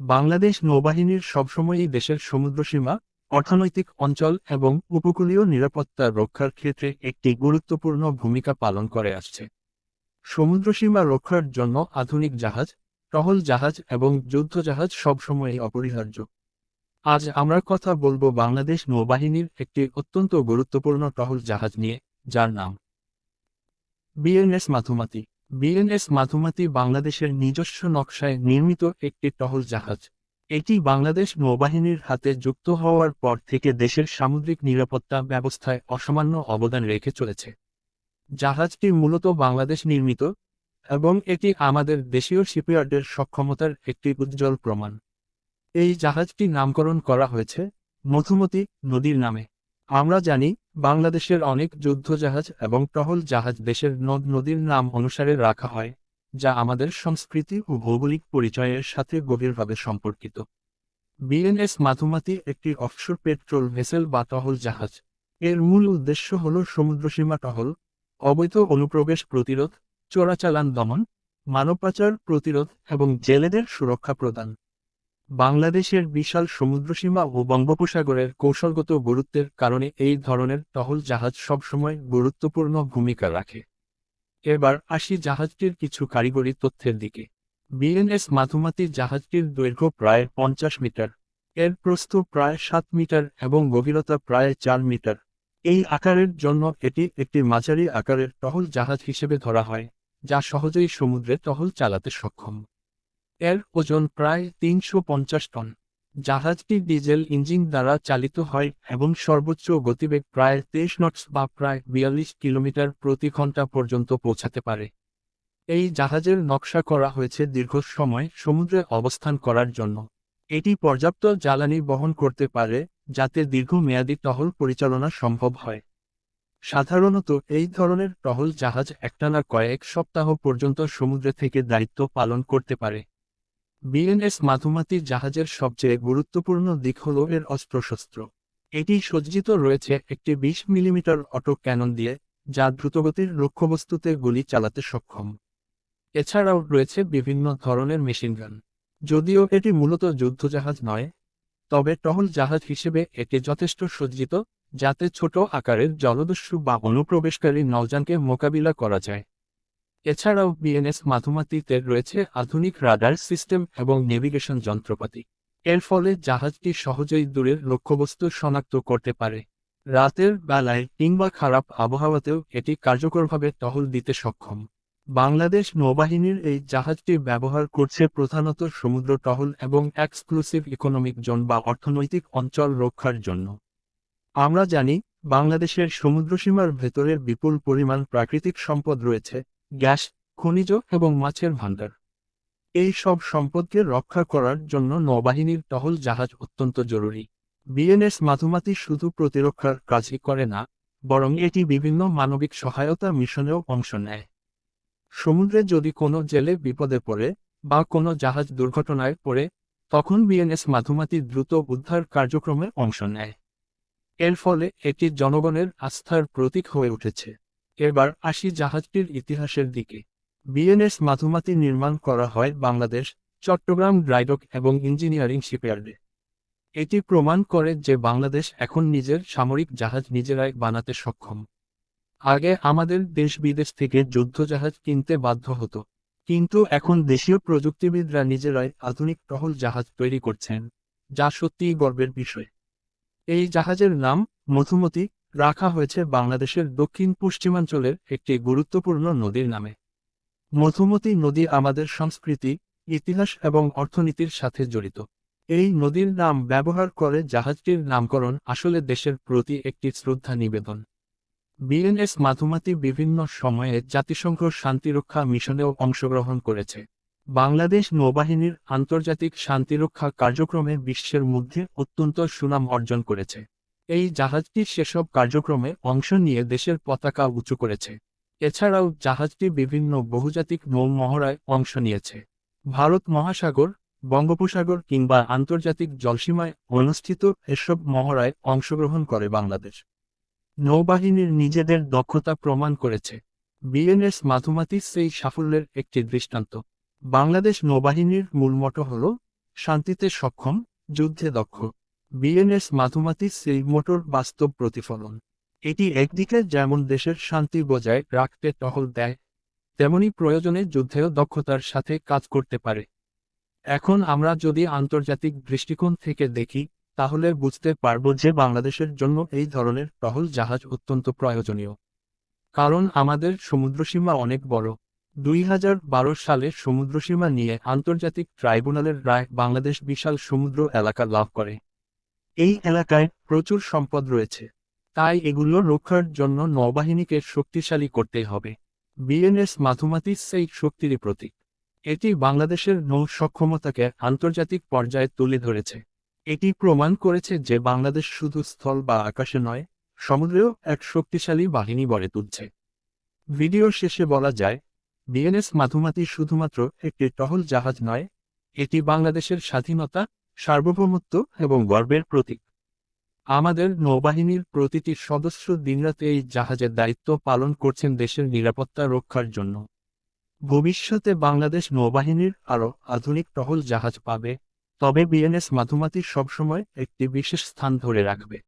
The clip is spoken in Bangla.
বাংলাদেশ নৌবাহিনীর সবসময়ই দেশের সমুদ্রসীমা, অর্থনৈতিক অঞ্চল এবং উপকূলীয় নিরাপত্তা রক্ষার ক্ষেত্রে একটি গুরুত্বপূর্ণ ভূমিকা পালন করে আসছে। সমুদ্রসীমা রক্ষার জন্য আধুনিক জাহাজ, টহল জাহাজ এবং যুদ্ধ জাহাজ সবসময়ই অপরিহার্য। আজ আমরা কথা বলব বাংলাদেশ নৌবাহিনীর একটি অত্যন্ত গুরুত্বপূর্ণ টহল জাহাজ নিয়ে, যার নাম বিএনএস মাথুমাতি বিএনএস মাথুমাতি বাংলাদেশের নিজস্ব নকশায় নির্মিত একটি টহল জাহাজ। এটি বাংলাদেশ নৌবাহিনীর হাতে যুক্ত হওয়ার পর থেকে দেশের সামুদ্রিক নিরাপত্তা ব্যবস্থায় অসামান্য অবদান রেখে চলেছে। জাহাজটি মূলত বাংলাদেশ নির্মিত এবং এটি আমাদের দেশীয় শিপইয়ার্ডের সক্ষমতার একটি উজ্জ্বল প্রমাণ। এই জাহাজটি নামকরণ করা হয়েছে মধুমতি নদীর নামে। আমরা জানি বাংলাদেশের অনেক যুদ্ধজাহাজ এবং টহল জাহাজ দেশের নদ নদীর নাম অনুসারে রাখা হয়, যা আমাদের সংস্কৃতি ও ভৌগোলিক পরিচয়ের সাথে গভীরভাবে সম্পর্কিত। বিএনএস মাথুমাতি একটি অফশোর পেট্রোল ভেসেল বা টহল জাহাজ। এর মূল উদ্দেশ্য হল সমুদ্রসীমা টহল, অবৈধ অনুপ্রবেশ প্রতিরোধ, চোরাচালান দমন, মানব পাচার প্রতিরোধ এবং জেলেদের সুরক্ষা প্রদান। বাংলাদেশের বিশাল সমুদ্রসীমা ও বঙ্গোপসাগরের কৌশলগত গুরুত্বের কারণে এই ধরনের টহল জাহাজ সবসময় গুরুত্বপূর্ণ ভূমিকা রাখে। এবার আসি জাহাজটির কিছু কারিগরি তথ্যের দিকে। বিএনএস মাথুমাতি জাহাজটির দৈর্ঘ্য প্রায় পঞ্চাশ মিটার, এর প্রস্থ প্রায় সাত মিটার এবং গভীরতা প্রায় চার মিটার। এই আকারের জন্য এটি একটি মাঝারি আকারের টহল জাহাজ হিসেবে ধরা হয়, যা সহজেই সমুদ্রে টহল চালাতে সক্ষম। এর ওজন প্রায় তিনশো পঞ্চাশ টন। জাহাজটি ডিজেল ইঞ্জিন দ্বারা চালিত হয় এবং সর্বোচ্চ গতিবেগ প্রায় তেইশ নটস বা প্রায় বিয়াল্লিশ কিলোমিটার প্রতি ঘণ্টা পর্যন্ত পৌঁছাতে পারে। এই জাহাজের নকশা করা হয়েছে দীর্ঘ সময় সমুদ্রে অবস্থান করার জন্য। এটি পর্যাপ্ত জ্বালানি বহন করতে পারে, যাতে দীর্ঘমেয়াদী টহল পরিচালনা সম্ভব হয়। সাধারণত এই ধরনের টহল জাহাজ একটানা কয়েক সপ্তাহ পর্যন্ত সমুদ্রে থেকে দায়িত্ব পালন করতে পারে। বিএনএস মাধুমাতি জাহাজের সবচেয়ে গুরুত্বপূর্ণ দিক হল এর অস্ত্রশস্ত্র। এটি সজ্জিত রয়েছে একটি বিশ মিলিমিটার অটো ক্যানন দিয়ে, যা দ্রুতগতির লক্ষ্যবস্তুতে গুলি চালাতে সক্ষম। এছাড়াও রয়েছে বিভিন্ন ধরনের মেশিনগান যদিও এটি মূলত যুদ্ধজাহাজ নয়, তবে টহল জাহাজ হিসেবে এটি যথেষ্ট সজ্জিত, যাতে ছোট আকারের জলদস্যু বা অনুপ্রবেশকারী নৌযানকে মোকাবিলা করা যায়। এছাড়াও বিএনএস মাধুমাতিতে রয়েছে আধুনিক রাডার সিস্টেম এবং নেভিগেশন যন্ত্রপাতি। এর ফলে জাহাজটি সহজেই দূরের লক্ষ্যবস্তু শনাক্ত করতে পারে। রাতের বেলায় কিংবা খারাপ আবহাওয়াতেও এটি কার্যকরভাবে টহল দিতে সক্ষম। বাংলাদেশ নৌবাহিনীর এই জাহাজটি ব্যবহার করছে প্রধানত সমুদ্র টহল এবং এক্সক্লুসিভ ইকোনমিক জোন বা অর্থনৈতিক অঞ্চল রক্ষার জন্য। আমরা জানি, বাংলাদেশের সমুদ্রসীমার ভেতরের বিপুল পরিমাণ প্রাকৃতিক সম্পদ রয়েছে। গ্যাস, খনিজ এবং মাছের ভাণ্ডার। এই সব সম্পদকে রক্ষা করার জন্য নৌবাহিনীর টহল জাহাজ অত্যন্ত জরুরি। বিএনএস মাধুমাতি শুধু প্রতিরক্ষার কাজই করে না, বরং এটি বিভিন্ন মানবিক সহায়তা মিশনেও অংশ নেয়। সমুদ্রে যদি কোনো জেলে বিপদে পড়ে বা কোনো জাহাজ দুর্ঘটনায় পড়ে, তখন বিএনএস মাধুমাতি দ্রুত উদ্ধার কার্যক্রমে অংশ নেয়। এর ফলে এটি জনগণের আস্থার প্রতীক হয়ে উঠেছে। এবার আসি জাহাজটির ইতিহাসের দিকে। বিএনএস মাধুমাতি নির্মাণ করা হয় বাংলাদেশ, চট্টগ্রাম ড্রাইডক এবং ইঞ্জিনিয়ারিং শিপইয়ার্ডে। এটি প্রমাণ করে যে বাংলাদেশ এখন নিজের সামরিক জাহাজ নিজেরাই বানাতে সক্ষম। আগে আমাদের দেশ বিদেশ থেকে যুদ্ধজাহাজ কিনতে বাধ্য হতো, কিন্তু এখন দেশীয় প্রযুক্তিবিদরা নিজেরাই আধুনিক টহল জাহাজ তৈরি করছেন, যা সত্যিই গর্বের বিষয়। এই জাহাজের নাম মধুমতি রাখা হয়েছে বাংলাদেশের দক্ষিণ পশ্চিমাঞ্চলের একটি গুরুত্বপূর্ণ নদীর নামে। মধুমতি নদী আমাদের সংস্কৃতি, ইতিহাস এবং অর্থনীতির সাথে জড়িত। এই নদীর নাম ব্যবহার করে জাহাজটির নামকরণ আসলে দেশের প্রতি একটি শ্রদ্ধা নিবেদন। বিএনএস মাধুমাতি বিভিন্ন সময়ে জাতিসংঘ শান্তিরক্ষা মিশনেও অংশগ্রহণ করেছে। বাংলাদেশ নৌবাহিনীর আন্তর্জাতিক শান্তিরক্ষা কার্যক্রমে বিশ্বের মধ্যে অত্যন্ত সুনাম অর্জন করেছে। এই জাহাজটি সেসব কার্যক্রমে অংশ নিয়ে দেশের পতাকা উঁচু করেছে। এছাড়াও জাহাজটি বিভিন্ন বহুজাতিক নৌ মহড়ায় অংশ নিয়েছে। ভারত মহাসাগর, বঙ্গোপসাগর কিংবা আন্তর্জাতিক জলসীমায় অনুষ্ঠিত এসব মহড়ায় অংশগ্রহণ করে বাংলাদেশ। নৌবাহিনীর নিজেদের দক্ষতা প্রমাণ করেছে। বিএনএস মাথুমাতিস সেই সাফল্যের একটি দৃষ্টান্ত। বাংলাদেশ নৌবাহিনীর মূল মটো হল শান্তিতে সক্ষম, যুদ্ধে দক্ষ। বিএনএস মাধুমাতি সেই মোটর বাস্তব প্রতিফলন। এটি একদিকে যেমন দেশের শান্তি বজায় রাখতে টহল দেয়, তেমনি প্রয়োজনে যুদ্ধেও দক্ষতার সাথে কাজ করতে পারে। এখন আমরা যদি আন্তর্জাতিক দৃষ্টিকোণ থেকে দেখি, তাহলে বুঝতে পারব যে বাংলাদেশের জন্য এই ধরনের টহল জাহাজ অত্যন্ত প্রয়োজনীয়। কারণ আমাদের সমুদ্রসীমা অনেক বড়। দুই হাজার বারো সালে সমুদ্রসীমা নিয়ে আন্তর্জাতিক ট্রাইব্যুনালের রায় বাংলাদেশ বিশাল সমুদ্র এলাকা লাভ করে। এই এলাকায় প্রচুর সম্পদ রয়েছে। তাই এগুলো রক্ষার জন্য নৌবাহিনীকে শক্তিশালী করতে হবে। বিএনএস মাথুমাতি সেই শক্তিরই প্রতীক। এটি বাংলাদেশের নৌ সক্ষমতাকে আন্তর্জাতিক পর্যায়ে তুলে ধরেছে। এটি প্রমাণ করেছে যে বাংলাদেশ শুধু স্থল বা আকাশে নয়, সমুদ্রেও এক শক্তিশালী বাহিনী গড়ে তুলছে। ভিডিও শেষে বলা যায়, বিএনএস মাধুমাতি শুধুমাত্র একটি টহল জাহাজ নয়, এটি বাংলাদেশের স্বাধীনতা সার্বভৌমত্ব এবং গর্বের প্রতীক। আমাদের নৌবাহিনীর প্রতিটি সদস্য দিনরাতে এই জাহাজের দায়িত্ব পালন করছেন দেশের নিরাপত্তা রক্ষার জন্য। ভবিষ্যতে বাংলাদেশ নৌবাহিনীর আরও আধুনিক টহল জাহাজ পাবে, তবে বিএনএস মাধুমাতি সবসময় একটি বিশেষ স্থান ধরে রাখবে।